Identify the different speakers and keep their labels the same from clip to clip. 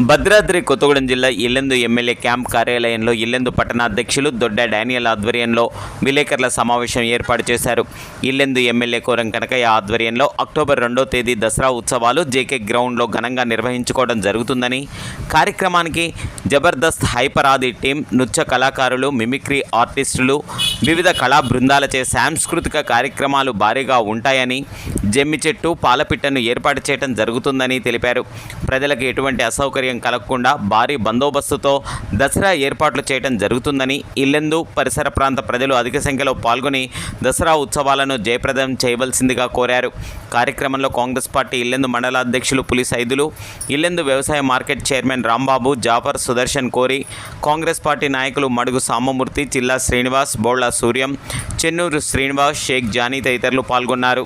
Speaker 1: భద్రాద్రి కొత్తగూడెం జిల్లా Yellandu MLA camp కార్యాలయంలో Yellandu పట్టణాధ్యక్షులు Dodda Daniel ఆధ్వర్యంలో విలేకరుల సమావేశం ఏర్పాటు చేశారు. ఇల్లెందు ఎమ్మెల్యే కోరం కనకయ్య ఆధ్వర్యంలో అక్టోబర్ రెండో తేదీ దసరా ఉత్సవాలు జేకే గ్రౌండ్లో ఘనంగా నిర్వహించుకోవడం జరుగుతుందని కార్యక్రమానికి జబర్దస్త్ హైపర్ ఆది టీం నృత్య కళాకారులు మిమిక్రీ ఆర్టిస్టులు వివిధ కళా బృందాలచే సాంస్కృతిక కార్యక్రమాలు భారీగా ఉంటాయని జమ్మి చెట్టు పాలపిట్టను ఏర్పాటు చేయడం జరుగుతుందని తెలిపారు. ప్రజలకు ఎటువంటి అసౌకర్యం కలగకుండా భారీ బందోబస్తుతో దసరా ఏర్పాట్లు చేయడం జరుగుతుందని ఇల్లెందు పరిసర ప్రాంత ప్రజలు అధిక సంఖ్యలో పాల్గొని దసరా ఉత్సవాలను జయప్రదం చేయవలసిందిగా కోరారు. కార్యక్రమంలో కాంగ్రెస్ పార్టీ ఇల్లెందు మండల అధ్యక్షులు పులి సైదులు ఇల్లెందు వ్యవసాయ market chairman Rambabu Jafar Sudarshan Kori Congress party నాయకులు మడుగు సామమూర్తి చిల్లా శ్రీనివాస్ బోళ్ళ సూర్యం చెన్నూరు శ్రీనివాస్ షేక్ జానీ తదితరులు పాల్గొన్నారు.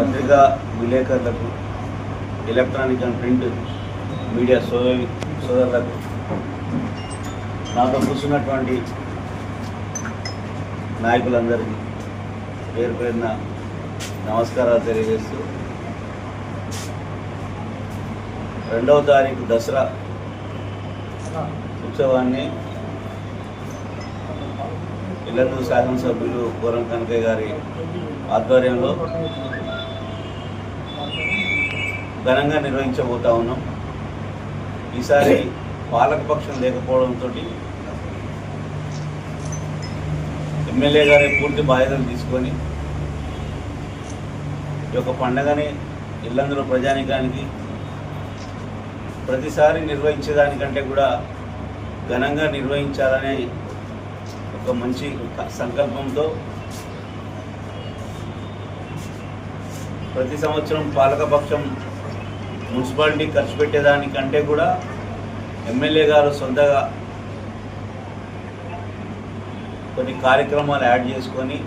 Speaker 2: పత్రికా విలేకరులకు ఎలక్ట్రానిక్ అండ్ ప్రింట్ మీడియా సోదరి సోదరులకు నాతో కూర్చున్నటువంటి నాయకులందరికీ పేరు పేరున నమస్కారాలు తెలియజేస్తూ రెండవ తారీఖు దసరా ఉత్సవాన్ని ఇల్లందు శాసనసభ్యులు కోరం కనకయ్య గారి ఆధ్వర్యంలో ఘనంగా నిర్వహించబోతా ఉన్నాం. ఈసారి పాలకపక్షం లేకపోవడంతో ఎమ్మెల్యే గారి పూర్తి బాధ్యతలు తీసుకొని ఈ యొక్క పండగని ఇల్లందులో ప్రజానికానికి ప్రతిసారి నిర్వహించేదానికంటే కూడా ఘనంగా నిర్వహించాలనే ఒక మంచి సంకల్పంతో ప్రతి సంవత్సరం పాలకపక్షం మున్సిపాలిటీ ఖర్చు పెట్టేదానికంటే కూడా ఎమ్మెల్యే గారు సొంతగా కొన్ని కార్యక్రమాలు యాడ్ చేసుకొని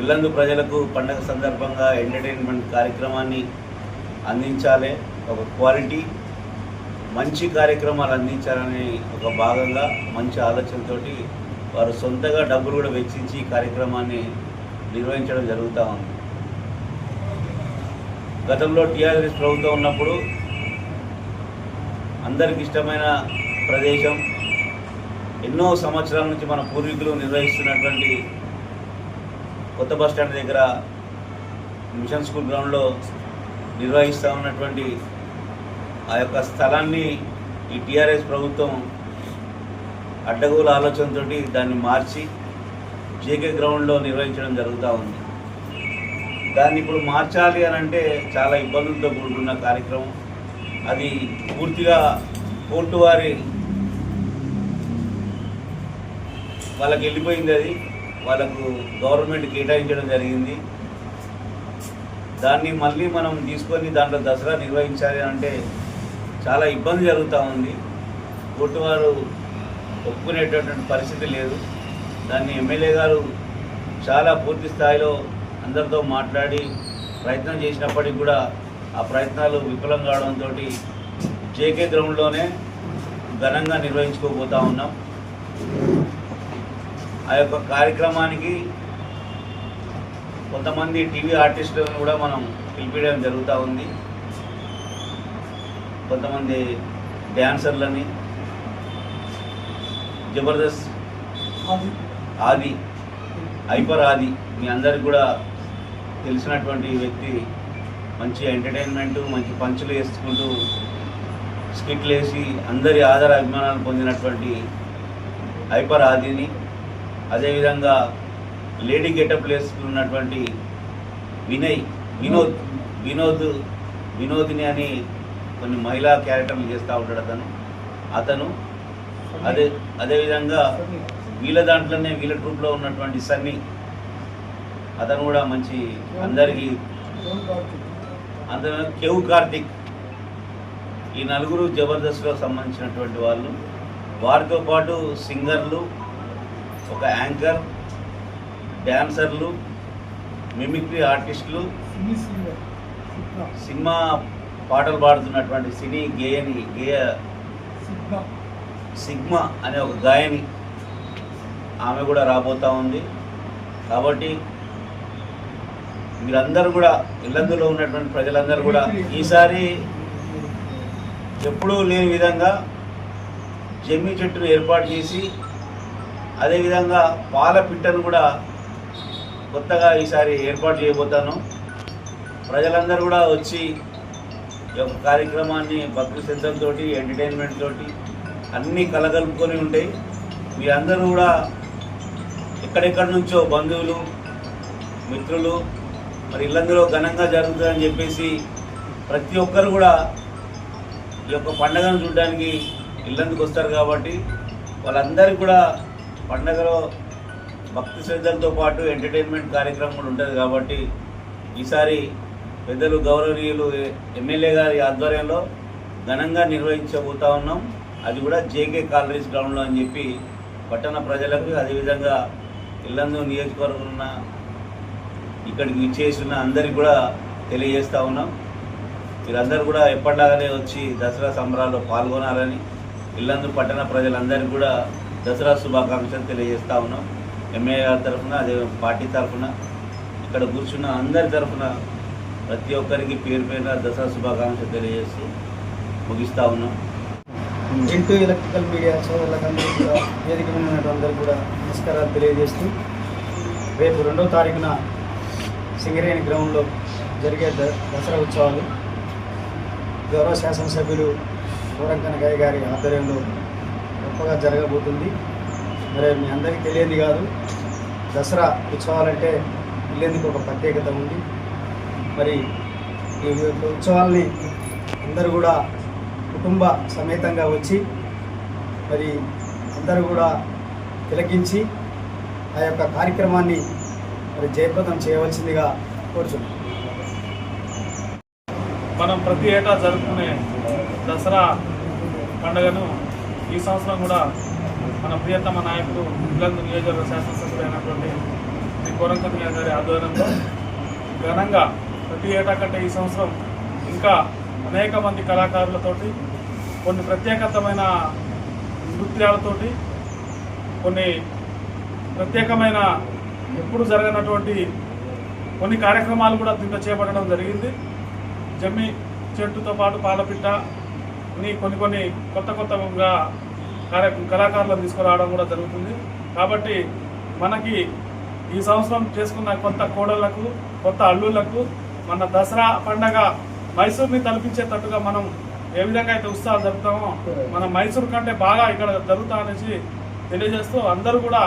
Speaker 2: ఇల్లందు ప్రజలకు పండగ సందర్భంగా ఎంటర్టైన్మెంట్ కార్యక్రమాన్ని అందించాలి ఒక క్వాలిటీ మంచి కార్యక్రమాలు అందించాలనే ఒక భాగంగా మంచి ఆలోచనతోటి వారు సొంతగా డబ్బులు కూడా వెచ్చించి ఈ కార్యక్రమాన్ని నిర్వహించడం జరుగుతూ ఉంది. గతంలో టీఆర్ఎస్ ప్రభుత్వం ఉన్నప్పుడు అందరికి ఇష్టమైన ప్రదేశం ఎన్నో సంవత్సరాల నుంచి మన పూర్వీకులు నిర్వహిస్తున్నటువంటి కొత్త బస్ స్టాండ్ దగ్గర మిషన్ స్కూల్ గ్రౌండ్లో నిర్వహిస్తూ ఉన్నటువంటి ఆ యొక్క స్థలాన్ని ఈ టీఆర్ఎస్ ప్రభుత్వం అడ్డగోలు ఆలోచనతోటి దాన్ని మార్చి జేకే గ్రౌండ్లో నిర్వహించడం జరుగుతూ ఉంది. దాన్ని ఇప్పుడు మార్చాలి అని అంటే చాలా ఇబ్బందులతో కూడుకున్న కార్యక్రమం. అది పూర్తిగా కోర్టు వారి వాళ్ళకి వెళ్ళిపోయింది అది. వాళ్ళకు గవర్నమెంట్ కేటాయించడం జరిగింది. దాన్ని మళ్ళీ మనం తీసుకొని దాంట్లో దసరా నిర్వహించాలి అని అంటే చాలా ఇబ్బంది జరుగుతూ ఉంది. కోర్టు వారు ఒప్పుకునేటటువంటి పరిస్థితి లేదు. దాన్ని ఎమ్మెల్యే గారు చాలా పూర్తి స్థాయిలో అందరితో మాట్లాడి ప్రయత్నం చేసినప్పటికి కూడా ఆ ప్రయత్నాలు విఫలం కావడంతో జేకే గ్రౌండ్లోనే ఘనంగా నిర్వహించుకోబోతా ఉన్నాం. ఆ యొక్క కార్యక్రమానికి కొంతమంది టీవీ ఆర్టిస్టులను కూడా మనం పిలిపించడం జరుగుతూ ఉంది. కొంతమంది డ్యాన్సర్లని జబర్దస్త్ ఆది హైపర్ ఆది మీ అందరికి కూడా తెలిసినటువంటి వ్యక్తి మంచి ఎంటర్టైన్మెంట్ మంచి పంచులు వేసుకుంటూ స్కిట్లు వేసి అందరి ఆదర అభిమానాలు పొందినటువంటి హైపర్ ఆదిని. అదేవిధంగా లేడీ గెటప్ వేసుకున్నటువంటి వినయ్ వినోద్ వినోద్ వినోదిని అని కొన్ని మహిళా క్యారెక్టర్లు చేస్తూ ఉంటాడు అతను. అతను అదే అదేవిధంగా వీళ్ళ దాంట్లోనే వీళ్ళ ట్రూప్లో ఉన్నటువంటి సన్నీ. అతను కూడా మంచి అందరికీ అందరూ కేవ్ కార్తిక్. ఈ నలుగురు జబర్దస్త్లో సంబంధించినటువంటి వాళ్ళు. వారితో పాటు సింగర్లు ఒక యాంకర్ డ్యాన్సర్లు మిమిక్రీ ఆర్టిస్టులు సినిమా పాటలు పాడుతున్నటువంటి సినీ గేయని గేయ సిగ్మా అనే ఒక గాయని ఆమె కూడా రాబోతూ ఉంది. కాబట్టి మీరందరూ కూడా ఇల్లందులో ఉన్నటువంటి ప్రజలందరూ కూడా ఈసారి ఎప్పుడూ లేని విధంగా జమ్మి చెట్టును ఏర్పాటు చేసి అదేవిధంగా పాల పిట్టను కూడా కొత్తగా ఈసారి ఏర్పాటు చేయబోతాను ప్రజలందరూ కూడా వచ్చి ఈ యొక్క కార్యక్రమాన్ని భక్తి శ్రద్ధలతో ఎంటర్టైన్మెంట్ తోటి అన్నీ కలగలుపుకొని ఉంటాయి మీరందరూ కూడా ఎక్కడెక్కడి నుంచో బంధువులు మిత్రులు మరి ఇల్లందులో ఘనంగా జరుగుతుందని చెప్పేసి ప్రతి ఒక్కరు కూడా ఈ యొక్క పండగను చూడడానికి ఇల్లందుకు వస్తారు కాబట్టి వాళ్ళందరికీ కూడా పండగలో భక్తి శ్రద్ధలతో పాటు ఎంటర్టైన్మెంట్ కార్యక్రమం కూడా ఉంటుంది కాబట్టి ఈసారి పెద్దలు గౌరవనీయులు ఎమ్మెల్యే గారి ఆధ్వర్యంలో ఘనంగా నిర్వహించబోతా ఉన్నాం. అది కూడా జేకే కాలరీస్ గ్రౌండ్లో అని చెప్పి పట్టణ ప్రజలకు అదేవిధంగా ఇల్లందు నియోజకవర్గం ఉన్న ఇక్కడికి విచ్చేసిన అందరికి కూడా తెలియజేస్తూ ఉన్నాం. మీరందరూ కూడా ఎప్పటిలాగానే వచ్చి దసరా సంబరాల్లో పాల్గొనాలని ఇల్లందు పట్టణ ప్రజలందరికీ కూడా దసరా శుభాకాంక్షలు తెలియజేస్తూ ఉన్నాం. ఎమ్మెల్యే గారి తరఫున అదే పార్టీ తరఫున ఇక్కడ కూర్చున్న అందరి తరఫున ప్రతి ఒక్కరికి పేరు పేరున దసరా శుభాకాంక్షలు తెలియజేస్తూ ముగిస్తూ ఉన్నాం.
Speaker 3: ఇంటూ ఎలక్ట్రికల్ మీడియా సోదరులందరికీ కూడా వేదిక మీద ఉన్నటువంటి కూడా నమస్కారాలు తెలియజేస్తూ రేపు రెండో తారీఖున సింగరేణి గ్రౌండ్లో జరిగే ద- దసరా ఉత్సవాలు. గౌరవ శాసనసభ్యులు కోరంకనగయ్య గారి ఆధ్వర్యంలో గొప్పగా జరగబోతుంది. మరి మీ అందరికీ తెలియంది కాదు దసరా ఉత్సవాలంటే ఇల్లేందుకు ఒక ప్రత్యేకత ఉంది. మరి ఈ యొక్క ఉత్సవాల్ని అందరూ కూడా కుటుంబ సమేతంగా వచ్చి మరి అందరూ కూడా తిలకించి ఆ యొక్క కార్యక్రమాన్ని మరి జయప్రదం చేయవలసిందిగా కోరుచున్నాం.
Speaker 4: మనం ప్రతి ఏటా జరుపుకునే దసరా పండుగను ఈ సంవత్సరం కూడా మన ప్రియతమ నాయకుడు ఇల్లందు నియోజకవర్గ శాసనసభ్యుడు అయినటువంటి శ్రీ కోరంకన్య గారి ఆధ్వర్యంలో ఘనంగా ప్రతి ఏటా కంటే ఈ సంవత్సరం ఇంకా అనేక మంది కళాకారులతోటి కొన్ని ప్రత్యేకతమైన నృత్యాలతోటి కొన్ని ప్రత్యేకమైన ఎప్పుడు జరగనటువంటి కొన్ని కార్యక్రమాలు కూడా దీంట్లో చేపట్టడం జరిగింది. జమ్మి చెట్టుతో పాటు పాలపిట్టని కొన్ని కొన్ని కొత్త కొత్తగా కార్య కళాకారులను తీసుకురావడం కూడా జరుగుతుంది. కాబట్టి మనకి ఈ సంవత్సరం చేసుకున్న కొత్త కోడళ్ళకు కొత్త అల్లుళ్ళకు మన దసరా పండగ మైసూర్ని తలపించేటట్టుగా మనం ఏ విధంగా అయితే ఉత్సాహాలు జరుపుతామో మన మైసూర్ కంటే బాగా ఇక్కడ జరుగుతా అనేసి తెలియజేస్తూ అందరూ కూడా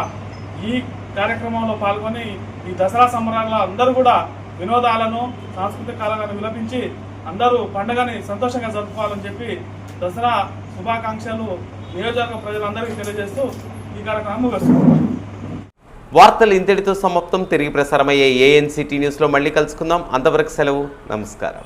Speaker 4: ఈ కార్యక్రమంలో పాల్గొని ఈ దసరా సంబరాల్లో అందరూ కూడా వినోదాలను సాంస్కృతిక కళలను విలపించి అందరూ పండుగని సంతోషంగా జరుపుకోవాలని చెప్పి దసరా శుభాకాంక్షలు నియోజకవర్గ ప్రజలందరికీ తెలియజేస్తూ ఈ కార్యక్రమం ముగిస్తున్నాం.
Speaker 1: వార్తలు ఇంతటితో సమాప్తం. తిరిగి ప్రసారమయ్యే ఏఎన్సిటీ న్యూస్లో మళ్ళీ కలుసుకుందాం. అంతవరకు సెలవు. నమస్కారం.